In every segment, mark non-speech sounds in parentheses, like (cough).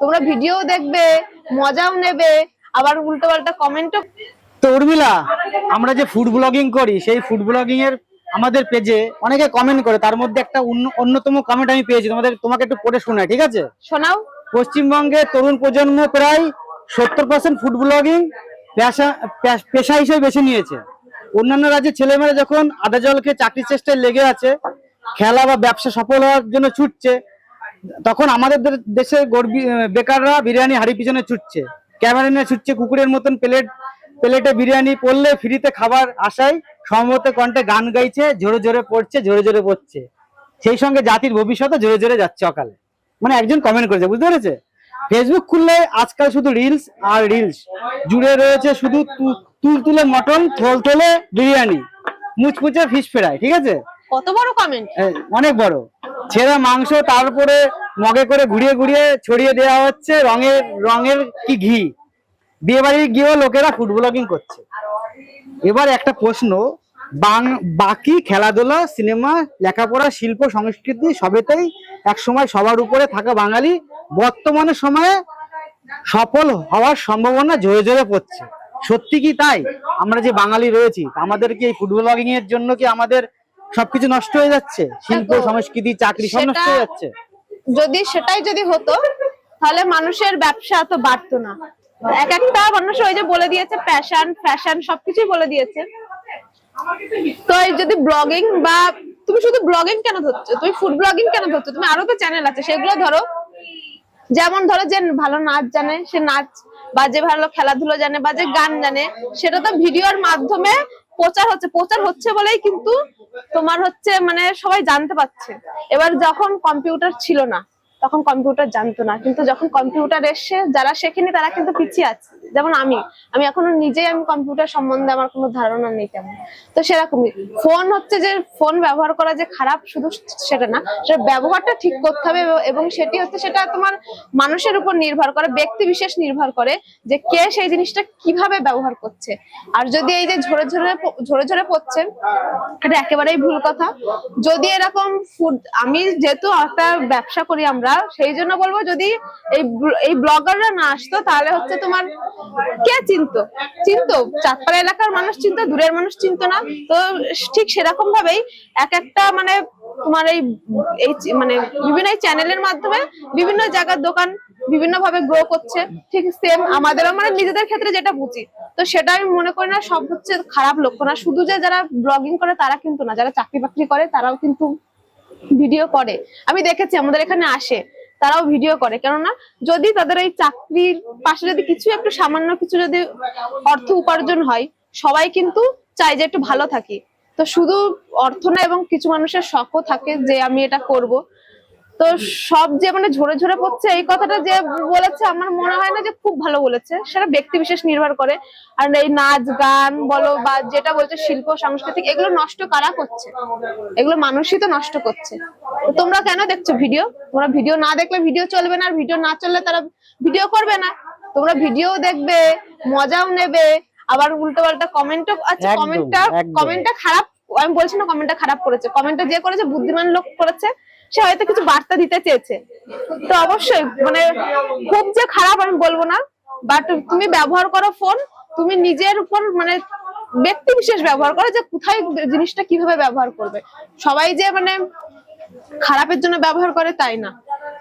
তোমরা ভিডিও দেখবে মজাও নেবে আবার উল্টো পাল্টা কমেন্টও তো উর্মিলা আমরা যে ফুড ব্লগিং করি সেই ফুড ব্লগিং এর আমাদের পেজে অনেকে কমেন্ট করে তার মধ্যে একটা অন্য- অন্যতম কমেন্ট আমি পেয়েছি তোমাদের তোমাকে একটু পড়ে শোনাই ঠিক আছে? শোনাও। পশ্চিমবঙ্গের তরুণ প্রজন্ম প্রায় সত্তর পার্সেন্ট ফুড ব্লগিং পেশা পেশা হিসেবে বেছে নিয়েছে। অন্যান্য রাজ্যের ছেলেমেয়েরা যখন আদা জল খেয়ে চাকরির চেষ্টায় লেগে আছে খেলা বা ব্যবসা সফল হওয়ার জন্য ছুটছে তখন আমাদের দেশে গর্বি বেকাররা বিরিয়ানি হাড়ি পিছনে ছুটছে। ক্যামেরা নিয়ে ছুটছে কুকুরের মতন প্লেট প্লেটে বিরিয়ানি পড়লে ফ্রিতে খাবার আসায় সম্ভবত কণ্ঠে গান গাইছে জোরে জোরে পড়ছে জোরে জোরে পড়ছে সেই সঙ্গে জাতির ভবিষ্যতে জোরে জোরে যাচ্ছে অকালে। মানে একজন কমেন্ট করেছে বুঝতে পেরেছে? ফেসবুক খুললে আজকাল শুধু রিলস আর রিলস জুড়ে রয়েছে শুধু তু- তুলতুলে মটন থল থলে বিরিয়ানি। মুচমুচে ফিশ ফ্রাই ঠিক আছে? কত বড় কমেন্ট অনেক বড়। ছেঁড়া মাংস তারপরে মগে করে ঘুরিয়ে ঘুরিয়ে ছড়িয়ে দেওয়া হচ্ছে, রঙের রঙের কি ঘি? বিয়ে বাড়ি গিয়েও লোকেরা ফুড ব্লগিং করছে। এবার একটা প্রশ্ন বাকি খেলাধুলা, সিনেমা, লেখাপড়া, শিল্প, সংস্কৃতি সবেতেই এক সময় সবার উপরে থাকা বাঙালি বর্তমানে সময়ে সফল হওয়ার সম্ভাবনা জোরে জোরে পড়ছে। সত্যি কি তাই? আমরা যে বাঙালি রয়েছি আমাদের কি এই ফুড ব্লগিং এর জন্য কি আমাদের সবকিছু নষ্ট হয়ে যাচ্ছে। শিল্প সংস্কৃতি চাকরি সব নষ্ট হয়ে যাচ্ছে। যদি সেটাই যদি হতো তাহলে মানুষের ব্যবসা এত বাড়তো না। এক একটা মানুষ ওই যে বলে দিয়েছে প্যাশন ফ্যাশন সবকিছুই বলে দিয়েছে। তো যদি ব্লগিং বা তুমি শুধু ব্লগিং কেন ধরছো? তুমি ফুড ব্লগিং কেন ধরছো? তুমি আরও তো চ্যানেল আছে সেগুলো ধরো। যেমন ধরো যে ভালো নাচ জানে সে নাচ বা যে ভালো খেলাধুলো জানে বা যে গান জানে সেটা তো ভিডিওর মাধ্যমে প্রচার হচ্ছে। প্রচার হচ্ছে বলেই কিন্তু তোমার হচ্ছে মানে সবাই জানতে পারছে। এবার যখন কম্পিউটার ছিল না তখন কম্পিউটার জানতো না। কিন্তু যখন কম্পিউটার এসছে যারা শেখেনি তারা কিন্তু পিছিয়ে আছে। যেমন আমি। আমি এখনও নিজেই আমি কম্পিউটার সম্বন্ধে আমার কোনো ধারণা নেই তেমন। তো সেরকমই। ফোন হচ্ছে যে ফোন ব্যবহার করা যে খারাপ শুধু সেটা না, সেটা ব্যবহারটা ঠিক করতে হবে এবং- সেটি হচ্ছে সেটা তোমার মানুষের উপর নির্ভর করে, ব্যক্তি বিশেষ নির্ভর করে যে কে সেই জিনিসটা কীভাবে ব্যবহার করছে। আর যদি এই যে ঝরে ঝরে ঝরে ঝরে পড়ছে, এটা একেবারেই ভুল কথা। যদি এরকম ফুড আমি যেহেতু একটা ব্যবসা করি আমরা সেই জন্য বলব যদি এই এই ব্লগাররা না আসতো, তাহলে হচ্ছে তোমার কে চিনতো? চিনতো? চাঁদপাড়া এলাকার মানুষ চিনতো, দূরের মানুষ চিনতো না। তো ঠিক সেরকম ভাবেই এক একটা মানে তোমার এই এই মানে বিভিন্ন চ্যানেলের মাধ্যমে বিভিন্ন জায়গার দোকান বিভিন্ন ভাবে গ্রো করছে। ঠিক সেম আমাদেরও মানে নিজেদের ক্ষেত্রে যেটা বুঝি। তো সেটা আমি মনে করি না, সব হচ্ছে খারাপ লক্ষ্য না শুধু যে যারা ব্লগিং করে, তারা কিন্তু না। যারা চাকরি বাকরি করে, তারাও কিন্তু ভিডিও করে। আমি দেখেছি, আমাদের এখানে আসে, তারাও ভিডিও করে। কেননা, যদি তাদের এই চাকরির পাশে যদি কিছু একটু সামান্য কিছু যদি অর্থ উপার্জন হয়, সবাই কিন্তু চাই যে একটু ভালো থাকি। তো শুধু অর্থ না, এবং কিছু মানুষের শখও থাকে যে আমি এটা করব। তো সব যে মানে ঝরে ঝরে পড়ছে এই কথাটা যে বলেছে আমার মনে হয় না যে খুব ভালো বলেছে। সেটা ব্যক্তি বিশেষ নির্ভর করে। আর এই নাচ গান বলো বা যেটা বলছে শিল্প সাংস্কৃতিক এগুলো নষ্ট কারা করছে? এগুলো মানুষই তো নষ্ট করছে। তোমরা কেন দেখছ ভিডিও? তোমরা ভিডিও না দেখলে ভিডিও চলবে না আর ভিডিও না চললে তারা ভিডিও করবে না। তোমরা ভিডিও দেখবে মজাও নেবে আবার উল্টো পাল্টা কমেন্টও আচ্ছা কমেন্টটা। কমেন্টটা খারাপ আমি বলছি না কমেন্টটা খারাপ করেছে। কমেন্টটা যে করেছে বুদ্ধিমান লোক করেছে। সে হয়তো কিছু বার্তা দিতে চেয়েছে। তো অবশ্যই মানে খুব যে খারাপ আমি বলব না বাট তুমি ব্যবহার করো ফোন তুমি নিজের উপর মানে ব্যক্তি বিশেষ ব্যবহার করো যে কোথায় জিনিসটা কীভাবে ব্যবহার করবে। সবাই যে মানে খারাপের জন্য ব্যবহার করে তাই না।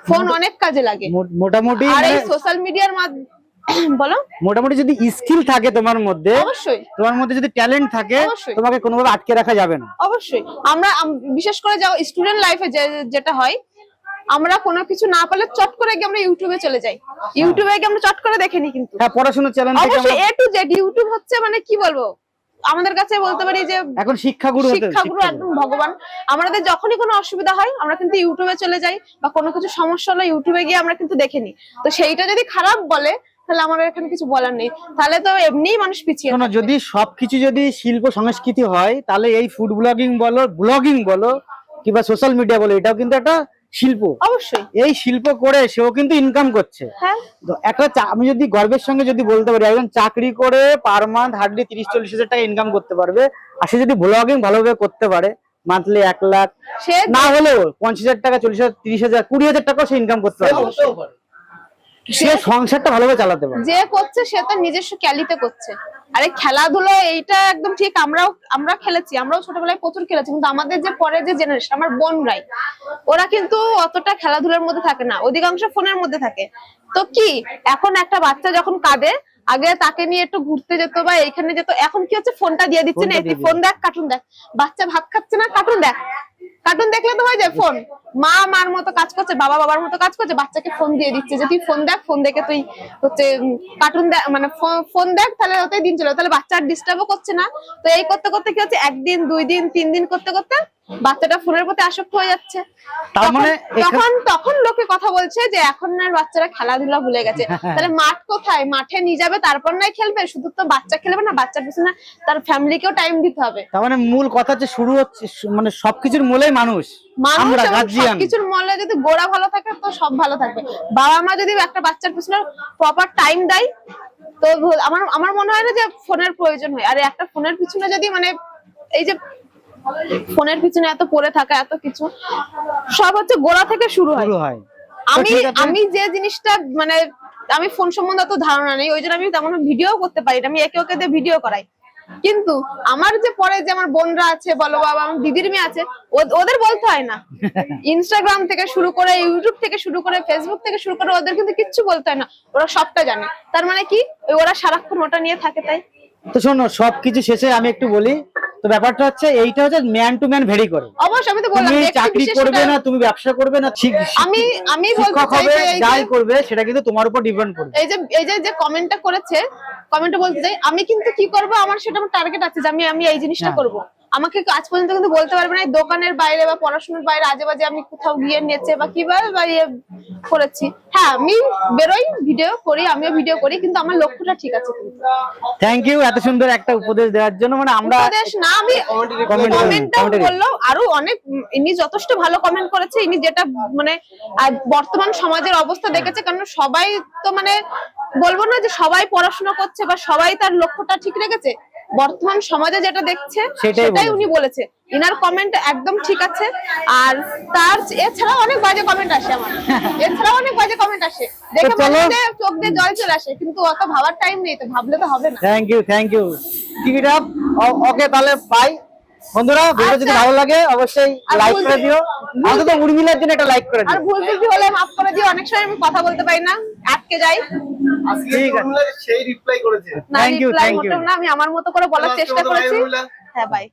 ফোন অনেক কাজে লাগে। মোটামুটি আর এই মানে সোশ্যাল মিডিয়ার মাধ্যমে (coughs) বলো। মোটামুটি যদি স্কিল থাকে তোমার মধ্যে অবশ্যই। তোমার মধ্যে যদি ট্যালেন্ট থাকে তোমাকে কোনোভাবে আটকে রাখা যাবে না। অবশ্যই। আমরা বিশেষ করে যাও স্টুডেন্ট লাইফে যেটা হয় আমরা কোনো কিছু না পেলে চট করে গিয়ে আমরা ইউটিউবে চলে যাই। ইউটিউবে গিয়ে আমরা চট করে দেখে নিই কিন্তু। হ্যাঁ পড়াশোনার চ্যানেল অবশ্যই আমরা এ টু জেড ইউটিউব হচ্ছে মানে কি বলব? আমাদের কাছে বলতে পারি যে এখন শিক্ষাগুরু শিক্ষাগুরু একদম ভগবান। আমাদের যখনই কোনো অসুবিধা হয় আমরা কিন্তু ইউটিউবে চলে যাই বা কোনো কিছু সমস্যা হলে ইউটিউবে গিয়ে আমরা কিন্তু দেখে নিই তো সেইটা যদি খারাপ বলে তাহলে আমার এখানে কিছু বলার নেই। তাহলে তো এমনিই মানুষ পিছিয়ে থাকে। যদি সবকিছু যদি শিল্প সংস্কৃতি হয় তাহলে এই ফুড ব্লগিং বলো ব্লগিং বলো কিংবা সোশ্যাল মিডিয়া বলো এটাও কিন্তু একটা শিল্প। অবশ্যই। এই শিল্প করে সেও কিন্তু ইনকাম করছে। হ্যাঁ। তো একটা আমি যদি গর্বের সঙ্গে যদি বলতে পারি একজন চাকরি করে পার মান্থ হার্ডলি তিরিশ চল্লিশ হাজার টাকা ইনকাম করতে পারবে আর সে যদি ব্লগিং ভালোভাবে করতে পারে মান্থলি এক লাখ সে না হলেও পঞ্চাশ হাজার টাকা চল্লিশ হাজার তিরিশ হাজার কুড়ি হাজার টাকাও সে ইনকাম করতে পারবে। সে সংসারটা ভালোভাবে চালাতে পারে যে করছে সে তার নিজস্ব ক্যালিতে করছে। আরে খেলাধুলো এইটা একদম ঠিক আমরাও আমরা খেলেছি আমরাও ছোটবেলায় প্রচুর খেলেছি কিন্তু আমাদের যে পরে যে জেনারেশন আমার বোনরাই ওরা কিন্তু অতটা খেলাধুলার মধ্যে থাকে না অধিকাংশ ফোনের মধ্যে থাকে। তো কি এখন একটা বাচ্চা যখন কাঁদে আগে তাকে নিয়ে একটু ঘুরতে যেত বা এইখানে যেত এখন কি হচ্ছে ফোনটা দিয়ে দিচ্ছে না ফোন দেখ কার্টুন দেখ। বাচ্চা ভাত খাচ্ছে না কার্টুন দেখ। কার্টুন দেখলে তো হয়ে যায় ফোন। মা মার মতো কাজ করছে, বাবা বাবার মতো কাজ করছে, বাচ্চাকে ফোন দিয়ে দিচ্ছে, যে তুই ফোন দেখ ফোন দেখে তুই হচ্ছে কার্টুন দেখ মানে ফোন দেখ, তাহলে ওতেই দিন চলে। তাহলে বাচ্চা ডিস্টার্বও করছে না তো এই করতে করতে কি হচ্ছে একদিন, দুই দিন, তিন দিন করতে করতে বাচ্চাটা ফোনের প্রতি আসক্ত হয়ে যাচ্ছে। তার মানে তখন তখন লোকে কথা বলছে যে এখন আর বাচ্চারা খেলাধুলা ভুলে গেছে। তাহলে মাঠ কোথায়? মাঠে নিয়ে যাবে তারপর নাই খেলবে। শুধু তো বাচ্চা খেলবে না বাচ্চার পিছনে তার ফ্যামিলিকেও টাইম দিতে হবে। তার মানে মূল কথা হচ্ছে শুরু হচ্ছে মানে সবকিছুর মূলেই মানুষ। আমরা গার্জিয়ান যদি গোড়া ভালো থাকে তো সব ভালো থাকবে। বাবা মা যদি একটা বাচ্চার পিছনে প্রপার টাইম দেয় তো আমার আমার মনে হয় না যে ফোনের প্রয়োজন হয়। আর একটা ফোনের পিছনে যদি মানে এই যে ফোনের পিছনে এত পড়ে থাকা এত কিছু। সব হচ্ছে গোড়া থেকে শুরু হয়। আমি আমি যে জিনিসটা মানে আমি ফোন সম্বন্ধে অত ধারণা নেই ওই জন্য আমি তেমন ভিডিও করতে পারি আমি একে ওকে দিয়ে ভিডিও করাই। কিন্তু আমার যে পরে যে আমার বোনরা আছে বলো বাবা আমার দিদির মেয়ে আছে ওদের বলতে হয় না। (laughs) ইনস্টাগ্রাম থেকে শুরু করে ইউটিউব থেকে শুরু করে ফেসবুক থেকে শুরু করে ওদের কিন্তু কিচ্ছু বলতে হয় না। ওরা সবটা জানে। তার মানে কি? ওরা সারাক্ষণ ওটা নিয়ে থাকে তাই? তো শোনো সবকিছু শেষে আমি একটু বলি তো ব্যাপারটা হচ্ছে এইটা হচ্ছে ম্যান টু ম্যান ভেরি করে। অবশ্যই আমি তো বললাম তুমি চাকরি করবে না তুমি ব্যবসা করবে না ঠিক আমি আমি বলতে চাই যে যাই করবে সেটা কিন্তু তোমার উপর ডিপেন্ড করবে। এই যে এই যে যে কমেন্টটা করেছে কমেন্টে বলতে চাই আমি কিন্তু কি করব? আমার সেটা আমার টার্গেট আছে যে আমি আমি এই জিনিসটা হ্যাঁ। করব। আমাকে আজ পর্যন্ত কিন্তু বলতে পারবে না দোকানের বাইরে বা পড়াশোনার বাইরে আজে বাজে আমি কোথাও গিয়ে নেচে বা কীভাবে বা ইয়ে করেছি। হ্যাঁ আমি বেরোই ভিডিও করি আমিও ভিডিও করি কিন্তু আমার লক্ষ্যটা ঠিক আছে কিন্তু। থ্যাংক ইউ এত সুন্দর একটা উপদেশ দেওয়ার জন্য। মানে আমরা উপদেশ না আমি Comment- কমেন্টটাও বলল আরও অনেক ইনি যথেষ্ট ভালো কমেন্ট করেছে। ইনি যেটা মানে বর্তমান সমাজের অবস্থা দেখেছে কারণ সবাই তো মানে বলব না যে সবাই পড়াশোনা করছে বা সবাই তার লক্ষ্যটা ঠিক রেখেছে বর্তমান সমাজে যেটা দেখছে সেটাই উনি বলেছে। ইনার কমেন্ট একদম ঠিক আছে। আর তার এছাড়াও অনেক বাজে কমেন্ট আসে আমার। (laughs) এছাড়াও অনেক বাজে কমেন্ট আসে। দেখে চোখ দিয়ে জল চলে আসে কিন্তু অত ভাবার টাইম নেই তো ভাবলে তো হবে না। থ্যাংক ইউ থ্যাংক ইউ ঠিক এটা ওকে তাহলে বাই বন্ধুরা ভিডিও যদি আচ্ছা। ভালো লাগে অবশ্যই লাইক করে দিও। অন্তত উর্মিলার জন্য একটা লাইক করে আর দিও। ভুল ত্রুটি হলে মাফ করে দিও অনেক সময় আমি কথা বলতে পারি না। আটকে যাই। ঠিক আছে। সেই রিপ্লাই করেছে। না আমি আমার মতো করে বলার চেষ্টা করেছি। হ্যাঁ বাই